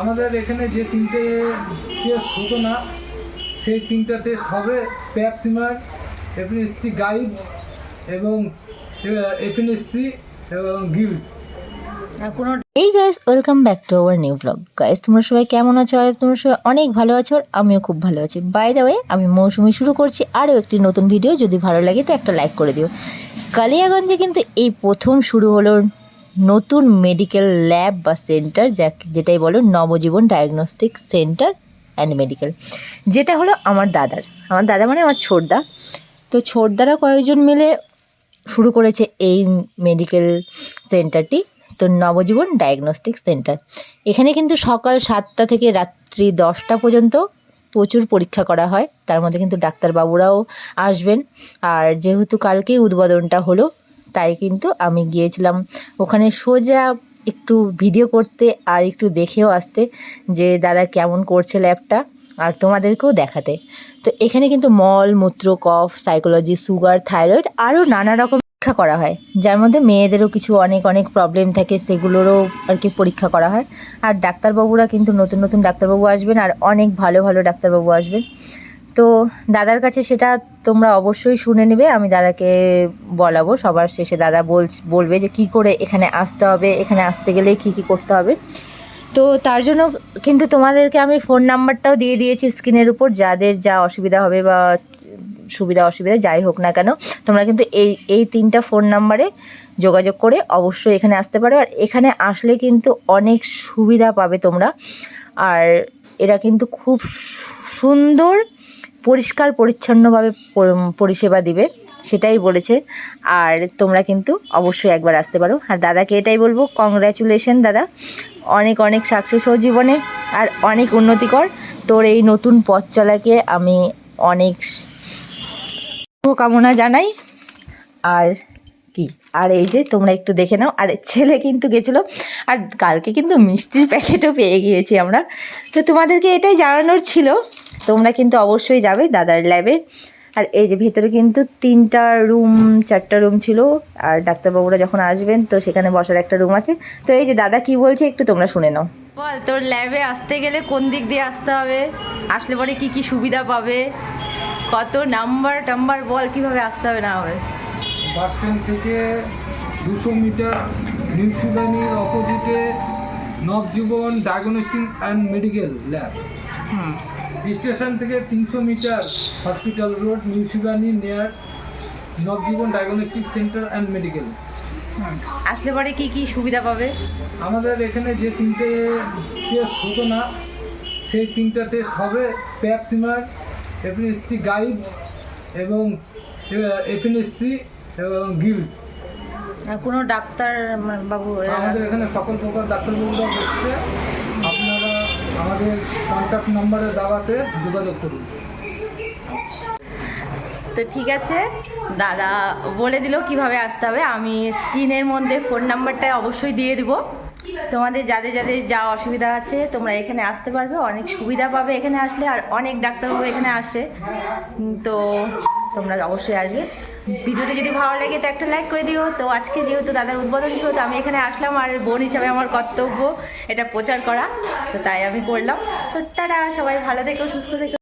আমাদের এখানে যে তিনটে টেস্ট হতো না, সেই তিনটা টেস্ট হবে প্যাপসিমার এপিএসসি গাইড এবং এপিএসসি এবং কোনো এই guys welcome back to our new blog guys তোমরা সবাই কেমন আছো? আর তোমরা সবাই অনেক ভালো আছো আর আমিও খুব ভালো আছি। বাই দ্য ওয়ে আমি মৌসুমি শুরু করছি আরও একটি নতুন ভিডিও যদি ভালো লাগে তো একটা লাইক করে দিও। কালিয়াগঞ্জে কিন্তু এই প্রথম শুরু হলো নতুন মেডিকেল ল্যাব বা সেন্টার যা যেটাই বলো, Nabajiban diagnostic centre and medical যেটা হলো আমার দাদার। আমার দাদা মানে আমার ছোটদা। তো ছোটদারা কয়েকজন মিলে শুরু করেছে এই মেডিকেল সেন্টারটি তো নবজীবন ডায়াগনস্টিক সেন্টার এখানে কিন্তু সকাল সাতটা থেকে রাত্রি দশটা পর্যন্ত প্রচুর পরীক্ষা করা হয়। তার মধ্যে কিন্তু ডাক্তারবাবুরাও আসবেন। আর যেহেতু কালকেই উদ্বোধনটা হলো তাই কিন্তু আমি গিয়েছিলাম। ওখানে সোজা একটু ভিডিও করতে আর একটু দেখেও আসতে যে, দাদা, কেমন করছে ল্যাবটা? আর তোমাদেরকেও দেখাতে। তো এখানে কিন্তু মল, মূত্র, কফ সাইকোলজি সুগার থাইরয়েড আরও নানা রকম পরীক্ষা করা হয়। যার মধ্যে মেয়েদেরও কিছু অনেক অনেক প্রবলেম থাকে, সেগুলোরও আর কি পরীক্ষা করা হয়। আর ডাক্তারবাবুরা কিন্তু নতুন নতুন ডাক্তারবাবু আসবেন আর অনেক ভালো ভালো ডাক্তারবাবু আসবেন। তো দাদার কাছে সেটা তোমরা অবশ্যই শুনে নেবে, আমি দাদাকে বলাবো। সবার শেষে দাদা বল বলবে যে কি করে এখানে আসতে হবে, এখানে আসতে গেলে কি কি করতে হবে। তো তার জন্য কিন্তু তোমাদেরকে আমি ফোন নাম্বারটাও দিয়ে দিয়েছি স্ক্রিনের উপর, যাদের যা অসুবিধা হবে বা সুবিধা অসুবিধা, যাই হোক না কেন, তোমরা কিন্তু এই এই তিনটা ফোন নাম্বারে যোগাযোগ করে অবশ্যই এখানে আসতে পারো। আর এখানে আসলে কিন্তু অনেক সুবিধা পাবে তোমরা। আর এরা কিন্তু খুব সুন্দর পরিষ্কার, পরিচ্ছন্নভাবে পরিষেবা দিবে, সেটাই বলেছে। আর তোমরা কিন্তু অবশ্যই একবার আসতে পারো। আর দাদাকে এটাই বলব কংগ্র্যাচুলেশন দাদা। অনেক অনেক সাকসেস হো জীবনে, আর অনেক উন্নতি কর। তোর এই নতুন পথ চলাকে আমি অনেক শুভকামনা জানাই। আর কি? আর এই যে তোমরা একটু দেখে নাও। আর, ছেলে কিন্তু গেছিল। আর কালকে কিন্তু মিষ্টির প্যাকেটও পেয়ে গিয়েছি আমরা। তো তোমাদেরকে এটাই জানানোর ছিল। তোমরা কিন্তু অবশ্যই যাবে দাদার ল্যাবে আর এই যে ভেতরে কিন্তু তিনটা রুম চারটা রুম ছিল। আর ডাক্তারবাবুরা যখন আসবেন তো সেখানে বসার একটা রুম আছে। তো এই যে দাদা কি বলছে একটু তোমরা শুনে নাও। বল তোর ল্যাবে আসতে গেলে কোন দিক দিয়ে আসতে হবে? আসলে পরে কি কি সুবিধা পাবে? কত নাম্বার টাম্বার বল কীভাবে আসতে হবে না হবে? বাস স্ট্যান্ড থেকে দুশো মিটার অপোজিটে Nabajiban diagnostic and medical lab hmm. Station থেকে তিনশো metre hospital road নিউসুদানি near Nabajiban diagnostic centre and medical আসলে পরে কি কি সুবিধা পাবে? আমাদের এখানে যে তিনটে টেস্ট হতো না সেই তিনটা টেস্ট হবে প্যাপসিমার এপিএসসি গাইড এবং এপিএসসি এবং গিল্ড আর কোনো ডাক্তার বাবু আমাদের এখানে সকল প্রকার ডাক্তারবাবুরা বসছে। আমাদের কন্ট্যাক্ট নাম্বারে দাওয়াতে যোগাযোগ করুন। তো ঠিক আছে, দাদা বলে দিল কীভাবে আসতে হবে। আমি স্ক্রিনের মধ্যে ফোন নাম্বারটা অবশ্যই দিয়ে দিব। তোমাদের যাদের যাদের যা অসুবিধা আছে, তোমরা এখানে আসতে পারবে। অনেক সুবিধা পাবে এখানে আসলে, আর অনেক ডাক্তারবাবু এখানে আসে। তো তোমরা অবশ্যই আসবে। ভিডিওটি যদি ভালো লাগে, তো একটা লাইক করে দিও। তো আজকে যেহেতু দাদার উদ্বোধন ছিল, তো আমি এখানে আসলাম, আর বোন হিসাবে আমার কর্তব্য এটা প্রচার করা। তো তাই আমি করলাম। তো তারা সবাই ভালো থেকো, সুস্থ থেকো।